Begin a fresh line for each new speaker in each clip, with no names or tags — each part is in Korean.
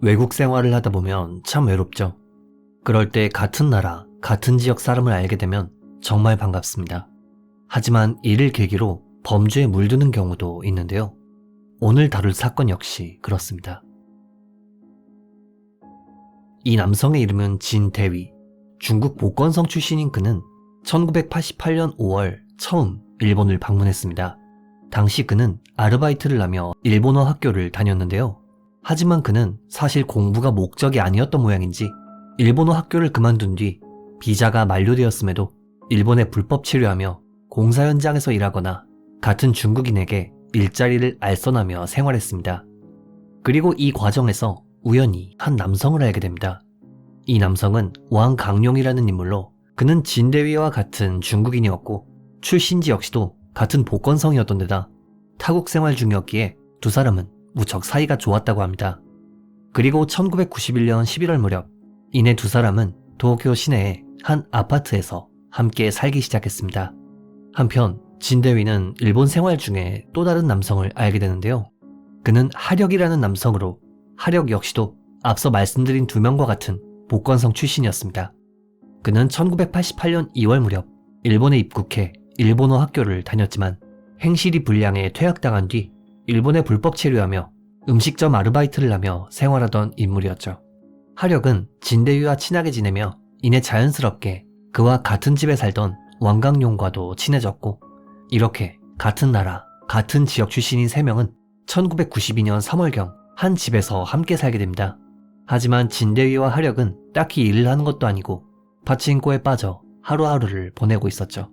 외국 생활을 하다 보면 참 외롭죠. 그럴 때 같은 나라, 같은 지역 사람을 알게 되면 정말 반갑습니다. 하지만 이를 계기로 범죄에 물드는 경우도 있는데요. 오늘 다룰 사건 역시 그렇습니다. 이 남성의 이름은 진 대위. 중국 복건성 출신인 그는 1988년 5월 처음 일본을 방문했습니다. 당시 그는 아르바이트를 하며 일본어 학교를 다녔는데요. 하지만 그는 사실 공부가 목적이 아니었던 모양인지 일본어 학교를 그만둔 뒤 비자가 만료되었음에도 일본에 불법 체류하며 공사 현장에서 일하거나 같은 중국인에게 일자리를 알선하며 생활했습니다. 그리고 이 과정에서 우연히 한 남성을 알게 됩니다. 이 남성은 왕강룡이라는 인물로 그는 진대위와 같은 중국인이었고 출신지 역시도 같은 복건성이었던 데다 타국 생활 중이었기에 두 사람은 무척 사이가 좋았다고 합니다. 그리고 1991년 11월 무렵 이내 두 사람은 도쿄 시내의 한 아파트에서 함께 살기 시작했습니다. 한편 진대위는 일본 생활 중에 또 다른 남성을 알게 되는데요. 그는 하력이라는 남성으로 하력 역시도 앞서 말씀드린 두 명과 같은 복건성 출신이었습니다. 그는 1988년 2월 무렵 일본에 입국해 일본어 학교를 다녔지만 행실이 불량해 퇴학당한 뒤 일본에 불법 체류하며 음식점 아르바이트를 하며 생활하던 인물이었죠. 하력은 진대위와 친하게 지내며 이내 자연스럽게 그와 같은 집에 살던 왕강용과도 친해졌고 이렇게 같은 나라, 같은 지역 출신인 3명은 1992년 3월경 한 집에서 함께 살게 됩니다. 하지만 진대위와 하력은 딱히 일을 하는 것도 아니고 파친코에 빠져 하루하루를 보내고 있었죠.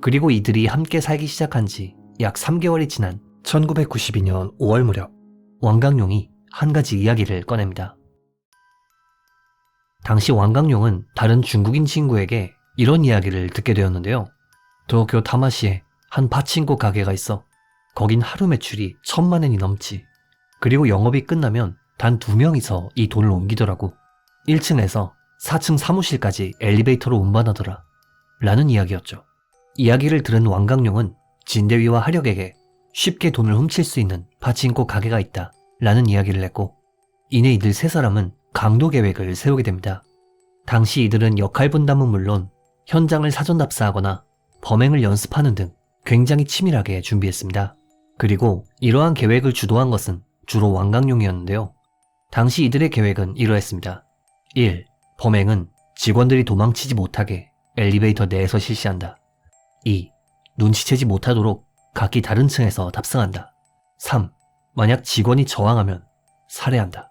그리고 이들이 함께 살기 시작한 지 약 3개월이 지난 1992년 5월 무렵 왕강용이 한 가지 이야기를 꺼냅니다. 당시 왕강용은 다른 중국인 친구에게 이런 이야기를 듣게 되었는데요. 도쿄 타마시에 한 파친코 가게가 있어 거긴 하루 매출이 천만 엔이 넘지. 그리고 영업이 끝나면 단 두 명이서 이 돈을 옮기더라고. 1층에서 4층 사무실까지 엘리베이터로 운반하더라. 라는 이야기였죠. 이야기를 들은 왕강용은 진대위와 하력에게 쉽게 돈을 훔칠 수 있는 파친코 가게가 있다. 라는 이야기를 했고, 이내 이들 세 사람은 강도 계획을 세우게 됩니다. 당시 이들은 역할 분담은 물론 현장을 사전 답사하거나 범행을 연습하는 등 굉장히 치밀하게 준비했습니다. 그리고 이러한 계획을 주도한 것은 주로 왕강용이었는데요. 당시 이들의 계획은 이러했습니다. 1. 범행은 직원들이 도망치지 못하게 엘리베이터 내에서 실시한다. 2. 눈치채지 못하도록 각기 다른 층에서 탑승한다. 3. 만약 직원이 저항하면 살해한다.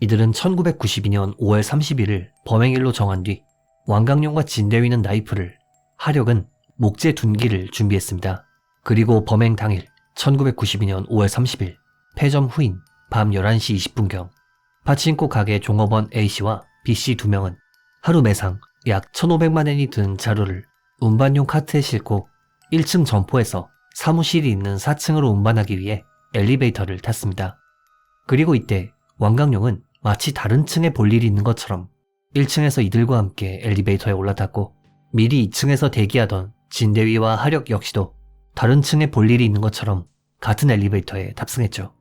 이들은 1992년 5월 30일을 범행일로 정한 뒤 왕강용과 진대위는 나이프를, 하력은 목재 둔기를 준비했습니다. 그리고 범행 당일 1992년 5월 30일 폐점 후인 밤 11시 20분경 파친코 가게 종업원 A씨와 B씨 두 명은 하루 매상 약 1,500만 엔이 든 자료를 운반용 카트에 싣고 1층 점포에서 사무실이 있는 4층으로 운반하기 위해 엘리베이터를 탔습니다. 그리고 이때 왕강용은 마치 다른 층에 볼 일이 있는 것처럼 1층에서 이들과 함께 엘리베이터에 올라탔고 미리 2층에서 대기하던 진대위와 하력 역시도 다른 층에 볼 일이 있는 것처럼 같은 엘리베이터에 탑승했죠.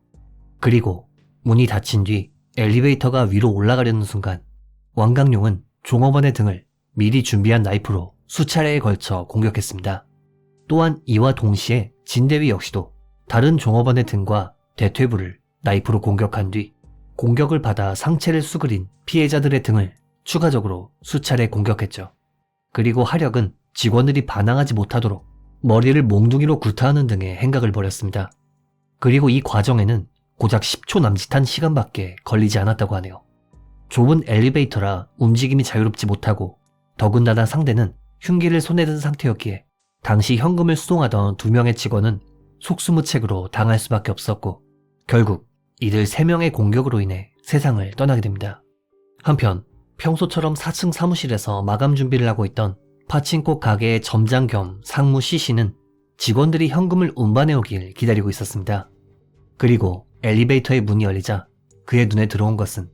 그리고 문이 닫힌 뒤 엘리베이터가 위로 올라가려는 순간 왕강용은 종업원의 등을 미리 준비한 나이프로 수차례에 걸쳐 공격했습니다. 또한 이와 동시에 진대위 역시도 다른 종업원의 등과 대퇴부를 나이프로 공격한 뒤 공격을 받아 상체를 수그린 피해자들의 등을 추가적으로 수차례 공격했죠. 그리고 하력은 직원들이 반항하지 못하도록 머리를 몽둥이로 구타하는 등의 행각을 벌였습니다. 그리고 이 과정에는 고작 10초 남짓한 시간밖에 걸리지 않았다고 하네요. 좁은 엘리베이터라 움직임이 자유롭지 못하고 더군다나 상대는 흉기를 손에 든 상태였기에 당시 현금을 수송하던 두 명의 직원은 속수무책으로 당할 수밖에 없었고 결국 이들 세 명의 공격으로 인해 세상을 떠나게 됩니다. 한편 평소처럼 4층 사무실에서 마감 준비를 하고 있던 파친코 가게의 점장 겸 상무 C씨는 직원들이 현금을 운반해 오길 기다리고 있었습니다. 그리고 엘리베이터의 문이 열리자 그의 눈에 들어온 것은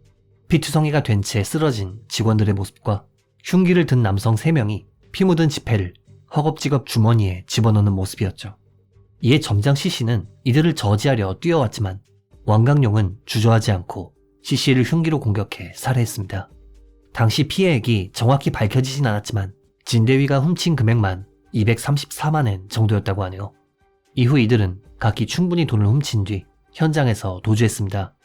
피투성이가 된 채 쓰러진 직원들의 모습과 흉기를 든 남성 3명이 피 묻은 지폐를 허겁지겁 주머니에 집어넣는 모습이었죠. 이에 점장 C씨는 이들을 저지하려 뛰어왔지만 왕강용은 주저하지 않고 CC를 흉기로 공격해 살해했습니다. 당시 피해액이 정확히 밝혀지진 않았지만 진대위가 훔친 금액만 234만엔 정도였다고 하네요. 이후 이들은 각기 충분히 돈을 훔친 뒤 현장에서 도주했습니다.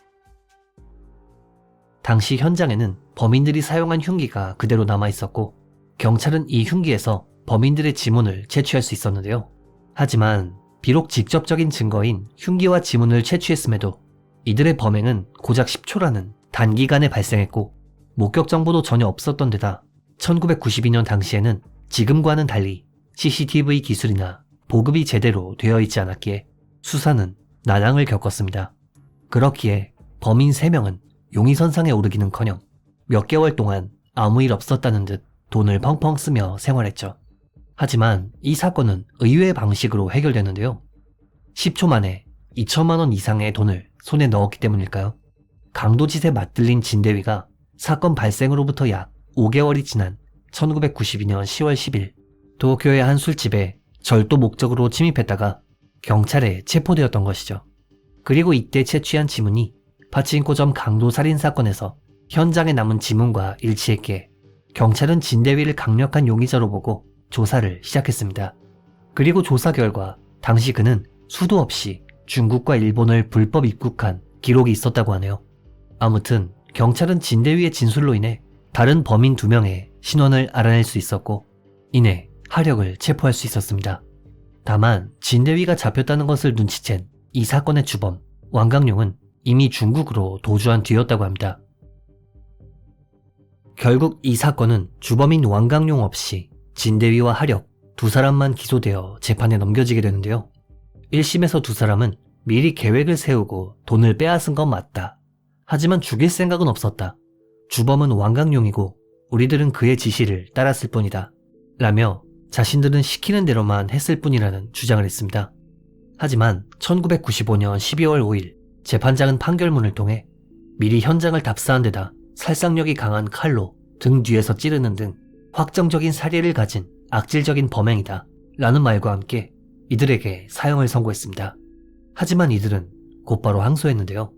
당시 현장에는 범인들이 사용한 흉기가 그대로 남아 있었고 경찰은 이 흉기에서 범인들의 지문을 채취할 수 있었는데요. 하지만 비록 직접적인 증거인 흉기와 지문을 채취했음에도 이들의 범행은 고작 10초라는 단기간에 발생했고 목격 정보도 전혀 없었던 데다 1992년 당시에는 지금과는 달리 CCTV 기술이나 보급이 제대로 되어 있지 않았기에 수사는 난항을 겪었습니다. 그렇기에 범인 3명은 용의선상에 오르기는커녕 몇 개월 동안 아무 일 없었다는 듯 돈을 펑펑 쓰며 생활했죠. 하지만 이 사건은 의외의 방식으로 해결되는데요. 10초 만에 2천만 원 이상의 돈을 손에 넣었기 때문일까요? 강도짓에 맞들린 진대위가 사건 발생으로부터 약 5개월이 지난 1992년 10월 10일 도쿄의 한 술집에 절도 목적으로 침입했다가 경찰에 체포되었던 것이죠. 그리고 이때 채취한 지문이 파친코점 강도 살인 사건에서 현장에 남은 지문과 일치했기에 경찰은 진대위를 강력한 용의자로 보고 조사를 시작했습니다. 그리고 조사 결과 당시 그는 수도 없이 중국과 일본을 불법 입국한 기록이 있었다고 하네요. 아무튼 경찰은 진대위의 진술로 인해 다른 범인 두 명의 신원을 알아낼 수 있었고 이내 하력을 체포할 수 있었습니다. 다만 진대위가 잡혔다는 것을 눈치챈 이 사건의 주범 왕강용은 이미 중국으로 도주한 뒤였다고 합니다. 결국 이 사건은 주범인 왕강용 없이 진대위와 하력 두 사람만 기소되어 재판에 넘겨지게 되는데요. 1심에서 두 사람은 미리 계획을 세우고 돈을 빼앗은 건 맞다. 하지만 죽일 생각은 없었다. 주범은 왕강용이고 우리들은 그의 지시를 따랐을 뿐이다. 라며 자신들은 시키는 대로만 했을 뿐이라는 주장을 했습니다. 하지만 1995년 12월 5일 재판장은 판결문을 통해 미리 현장을 답사한 데다 살상력이 강한 칼로 등 뒤에서 찌르는 등 확정적인 사례를 가진 악질적인 범행이다. 라는 말과 함께 이들에게 사형을 선고했습니다. 하지만 이들은 곧바로 항소했는데요.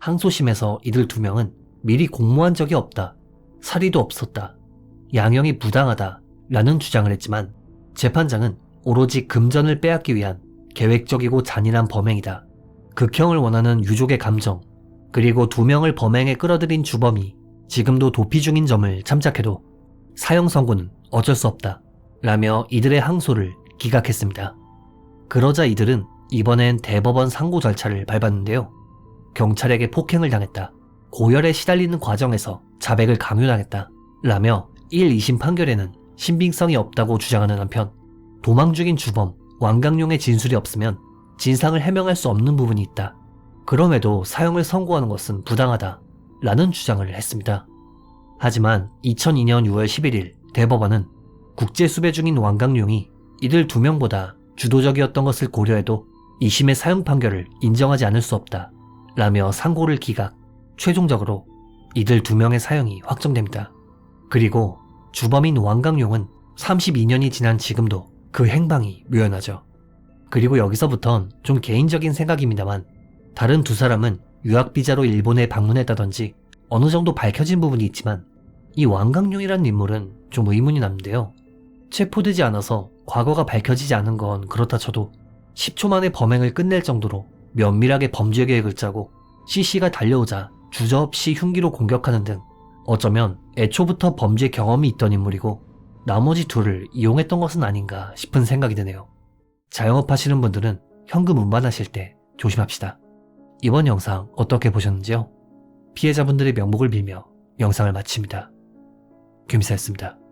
항소심에서 이들 두 명은 미리 공모한 적이 없다. 사리도 없었다. 양형이 부당하다. 라는 주장을 했지만 재판장은 오로지 금전을 빼앗기 위한 계획적이고 잔인한 범행이다. 극형을 원하는 유족의 감정, 그리고 두 명을 범행에 끌어들인 주범이 지금도 도피 중인 점을 참작해도 사형 선고는 어쩔 수 없다. 라며 이들의 항소를 기각했습니다. 그러자 이들은 이번엔 대법원 상고 절차를 밟았는데요. 경찰에게 폭행을 당했다. 고열에 시달리는 과정에서 자백을 강요당했다. 라며 1, 2심 판결에는 신빙성이 없다고 주장하는 한편 도망 중인 주범 왕강용의 진술이 없으면 진상을 해명할 수 없는 부분이 있다. 그럼에도 사형을 선고하는 것은 부당하다. 라는 주장을 했습니다. 하지만 2002년 6월 11일 대법원은 국제 수배 중인 왕강용이 이들 두 명보다 주도적이었던 것을 고려해도 2심의 사형 판결을 인정하지 않을 수 없다. 라며 상고를 기각, 최종적으로 이들 두 명의 사형이 확정됩니다. 그리고 주범인 왕강용은 32년이 지난 지금도 그 행방이 묘연하죠. 그리고 여기서부턴 좀 개인적인 생각입니다만 다른 두 사람은 유학비자로 일본에 방문했다던지 어느 정도 밝혀진 부분이 있지만 이 왕강용이라는 인물은 좀 의문이 남는데요. 체포되지 않아서 과거가 밝혀지지 않은 건 그렇다 쳐도 10초 만에 범행을 끝낼 정도로 면밀하게 범죄 계획을 짜고 CC가 달려오자 주저없이 흉기로 공격하는 등 어쩌면 애초부터 범죄 경험이 있던 인물이고 나머지 둘을 이용했던 것은 아닌가 싶은 생각이 드네요. 자영업 하시는 분들은 현금 운반하실 때 조심합시다. 이번 영상 어떻게 보셨는지요? 피해자분들의 명복을 빌며 영상을 마칩니다. 김사였습니다.